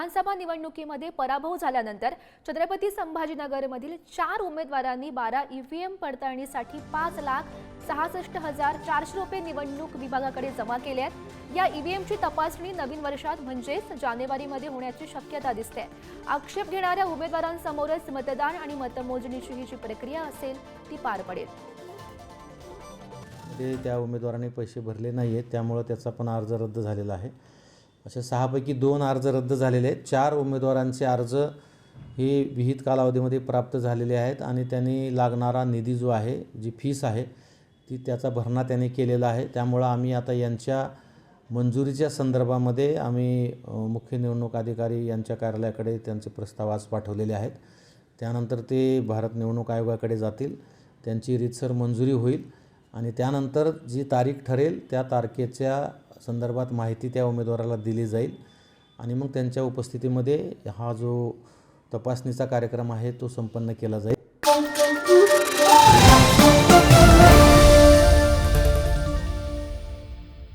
विधानसभा निवडणुकीमध्ये पराभव झाल्यानंतर छत्रपती संभाजीनगरमधील चार उमेदवारांनी बारा ईव्हीएम पडताळणीसाठी पाच लाख सहासष्ट हजार चारशे रुपये निवडणूक विभागाकडे जमा केले आहेत. या ईव्हीएमची तपासणी नवीन वर्षात म्हणजेच जानेवारीमध्ये होण्याची शक्यता दिसते. आक्षेप घेणाऱ्या उमेदवारांसमोरच मतदान आणि मतमोजणीची ही जी प्रक्रिया असेल ती पार पडेल. ते त्या उमेदवाराने पैसे भरले नाही आहेत त्यामुळं त्याचा पण अर्ज रद्द झालेला आहे. असे सहापैकी दोन अर्ज रद्द झालेले आहेत. चार उमेदवारांचे अर्ज हे विहित कालावधीमध्ये प्राप्त झालेले आहेत आणि त्यांनी लागणारा निधी जो आहे जी फीस आहे ती त्याचा भरणा त्यांनी केलेला आहे. त्यामुळं आम्ही आता यांच्या मंजुरीच्या संदर्भामध्ये आम्ही मुख्य निवडणूक अधिकारी यांच्या कार्यालयाकडे त्यांचे प्रस्ताव आज पाठवलेले आहेत. त्यानंतर ते भारत निवडणूक आयोगाकडे जातील. त्यांची रीतसर मंजुरी होईल आणि त्यानंतर जी तारीख ठरेल त्या तारखेच्या संदर्भात माहिती त्या उमेदवाराला दिली जाईल. आणि मग त्यांच्या उपस्थितीमध्ये हा जो तपासणीचा कार्यक्रम आहे तो संपन्न केला जाईल.